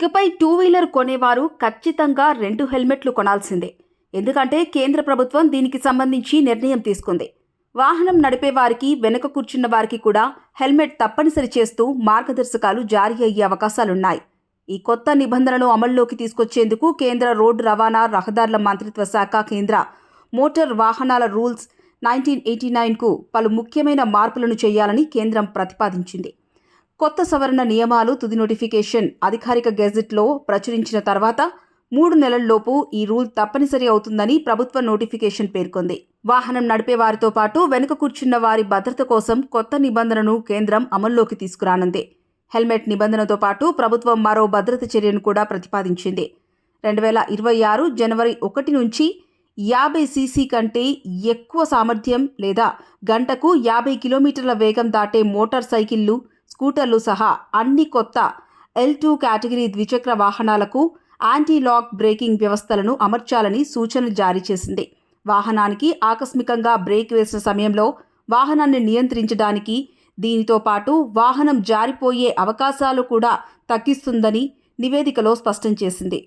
ఇకపై two wheeler కొనేవారు ఖచ్చితంగా రెండు హెల్మెట్లు కొనాల్సిందే. ఎందుకంటే కేంద్ర ప్రభుత్వం దీనికి సంబంధించి నిర్ణయం తీసుకుంది. వాహనం నడిపే వారికి వెనుక కూర్చున్న వారికి కూడా హెల్మెట్ తప్పనిసరి చేస్తూ మార్గదర్శకాలు జారీ అయ్యే అవకాశాలున్నాయి. ఈ కొత్త నిబంధనలు అమల్లోకి తీసుకొచ్చేందుకు కేంద్ర రోడ్డు రవాణా రహదారుల మంత్రిత్వ శాఖ కేంద్ర మోటార్ వాహనాల రూల్స్ నైన్టీన్ ఎయిటీ నైన్కు పలు ముఖ్యమైన మార్పులను చేయాలని కేంద్రం ప్రతిపాదించింది. కొత్త సవరణ నియమాలు తుది నోటిఫికేషన్ అధికారిక గెజెట్లో ప్రచురించిన తర్వాత మూడు నెలల్లోపు ఈ రూల్ తప్పనిసరి అవుతుందని ప్రభుత్వ నోటిఫికేషన్ పేర్కొంది. వాహనం నడిపే వారితో పాటు వెనుక కూర్చున్న వారి భద్రత కోసం కొత్త నిబంధనను కేంద్రం అమల్లోకి తీసుకురానుంది. హెల్మెట్ నిబంధనతో పాటు ప్రభుత్వం మరో భద్రత చర్యను కూడా ప్రతిపాదించింది. రెండు వేల ఇరవై ఆరు జనవరి ఒకటి నుంచి యాభై సీసీ కంటే ఎక్కువ సామర్థ్యం లేదా గంటకు యాభై కిలోమీటర్ల వేగం దాటే మోటార్ సైకిళ్ళు స్కూటర్లు సహా అన్ని కొత్త ఎల్ టూ కేటగిరీ ద్విచక్ర వాహనాలకు యాంటీ లాక్ బ్రేకింగ్ వ్యవస్థలను అమర్చాలని సూచనలు జారీ చేసింది. వాహనానికి ఆకస్మికంగా బ్రేక్ వేసిన సమయంలో వాహనాన్ని నియంత్రించడానికి దీనితో పాటు వాహనం జారిపోయే అవకాశాలు కూడా తగ్గిస్తుందని నివేదికలో స్పష్టం చేసింది.